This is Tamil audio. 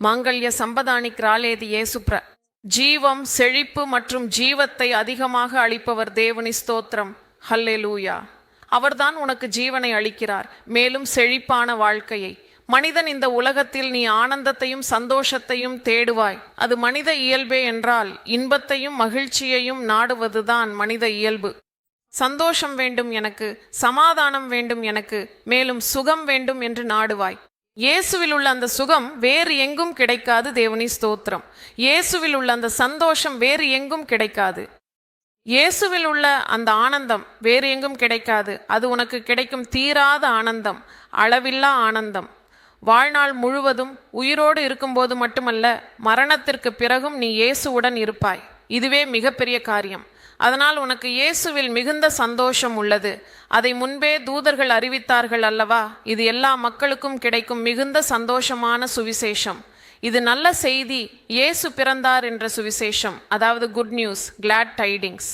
மாங்கல்ய சம்பதானிக் ராலேதி ஏசுப்ர ஜீவம் செழிப்பு மற்றும் ஜீவத்தை அதிகமாக அளிப்பவர் தேவனி ஸ்தோத்திரம். ஹல்லே லூயா அவர்தான் உனக்கு ஜீவனை அளிக்கிறார் மேலும் செழிப்பான வாழ்க்கையை. மனிதன் இந்த உலகத்தில் நீ ஆனந்தத்தையும் சந்தோஷத்தையும் தேடுவாய். அது மனித இயல்பே என்றால் இன்பத்தையும் மகிழ்ச்சியையும் நாடுவதுதான் மனித இயல்பு. சந்தோஷம் வேண்டும் எனக்கு சமாதானம் வேண்டும் எனக்கு மேலும் சுகம் வேண்டும் என்று நாடுவாய். இயேசுவில் உள்ள அந்த சுகம் வேறு எங்கும் கிடைக்காது தேவனி ஸ்தோத்திரம். இயேசுவில் உள்ள அந்த சந்தோஷம் வேறு எங்கும் கிடைக்காது. இயேசுவில் உள்ள அந்த ஆனந்தம் வேறு எங்கும் கிடைக்காது. அது உனக்கு கிடைக்கும் தீராத ஆனந்தம் அளவில்லா ஆனந்தம். வாழ்நாள் முழுவதும் உயிரோடு இருக்கும்போது மட்டுமல்ல மரணத்திற்கு பிறகும் நீ இயேசுவுடன் இருப்பாய். இதுவே மிகப்பெரிய காரியம். அதனால் உனக்கு இயேசுவில் மிகுந்த சந்தோஷம் உள்ளது. அதை முன்பே தூதர்கள் அறிவித்தார்கள் அல்லவா? இது எல்லா மக்களுக்கும் கிடைக்கும் மிகுந்த சந்தோஷமான சுவிசேஷம். இது நல்ல செய்தி. இயேசு பிறந்தார் என்ற சுவிசேஷம். அதாவது குட் நியூஸ் கிளாட் டைடிங்ஸ்